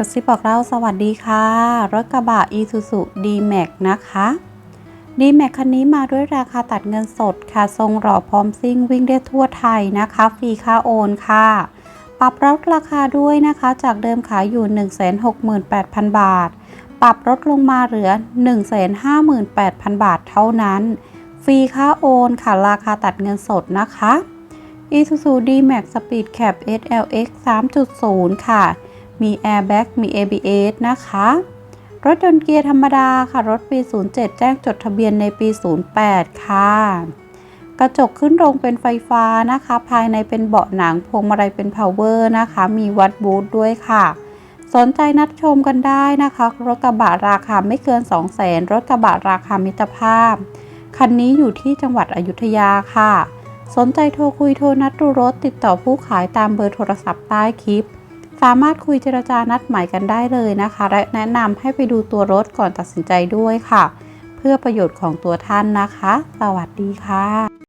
กระซิบบอกเล่าสวัสดีค่ะ รถกระบะ Isuzu D-Max นะคะ D-Max คันนี้มาด้วยราคาตัดเงินสดค่ะ ทรงหล่อพร้อมซิ่งวิ่งได้ทั่วไทยนะคะ ฟรีค่าโอนค่ะ ปรับลดราคาด้วยนะคะ จากเดิมขายอยู่ 168,000 บาท ปรับลดลงมาเหลือ 158,000 บาทเท่านั้น ฟรีค่าโอนค่ะ ราคาตัดเงินสดนะคะ Isuzu D-Max Speed Cap SLX 3.0 ค่ะ มี Airbag มี ABS นะคะ รถยนต์เกียร์ธรรมดาค่ะ รถปี 07 แจ้งจดทะเบียนในปี 08 ค่ะ กระจกขึ้นลงเป็นไฟฟ้านะคะ ภายในเป็นเบาะหนังพวงมาลัยเป็น power นะคะ มีวัดบูทด้วยค่ะ สนใจนัดชมกันได้นะคะ รถกระบะราคาไม่เกิน 200,000รถกระบะราคามิตรภาพ คันนี้อยู่ที่จังหวัดอยุธยาค่ะ สนใจโทรคุยโทรนัดดูรถติดต่อผู้ขายตามเบอร์โทรศัพท์ใต้คลิป สามารถคุยเจรจานัดหมายกันได้เลยนะคะ และแนะนำให้ไปดูตัวรถก่อนตัดสินใจด้วยค่ะ เพื่อประโยชน์ของตัวท่านนะคะ สวัสดีค่ะ